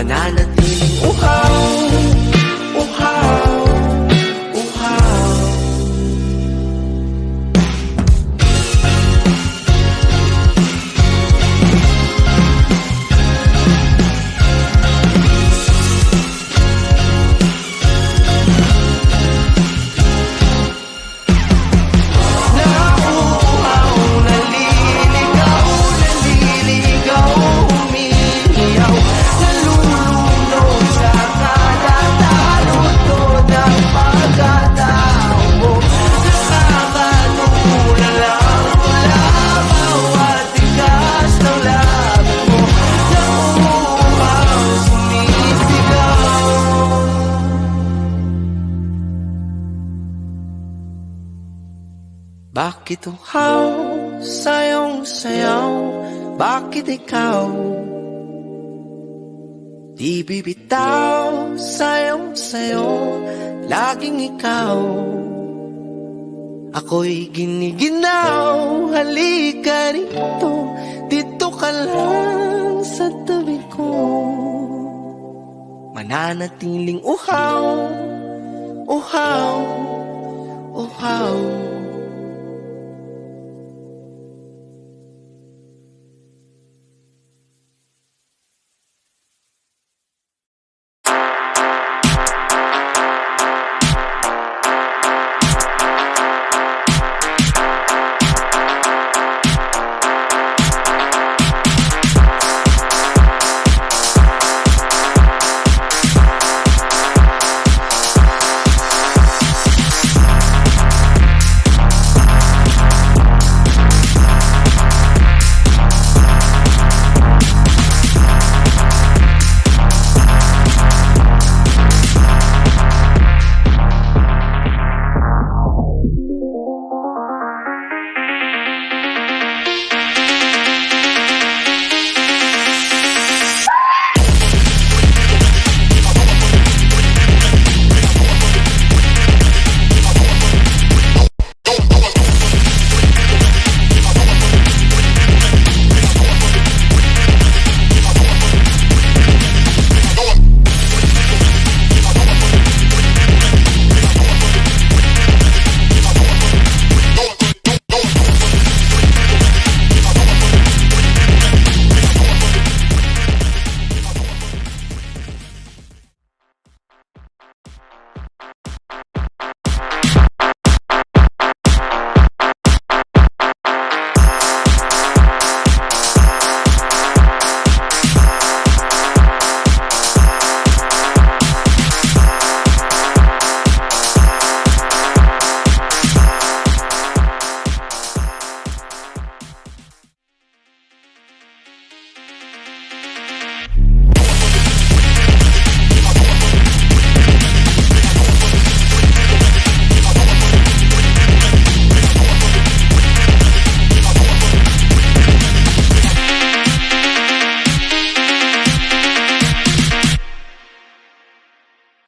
manalo Bakit uhaw sa iyong sayaw? Bakit ikaw? Di bibitaw sa iyong sayo Laging ikaw Ako'y giniginaw Halika rito Dito ka lang sa tabi ko Mananatiling uhaw Uhaw Uhaw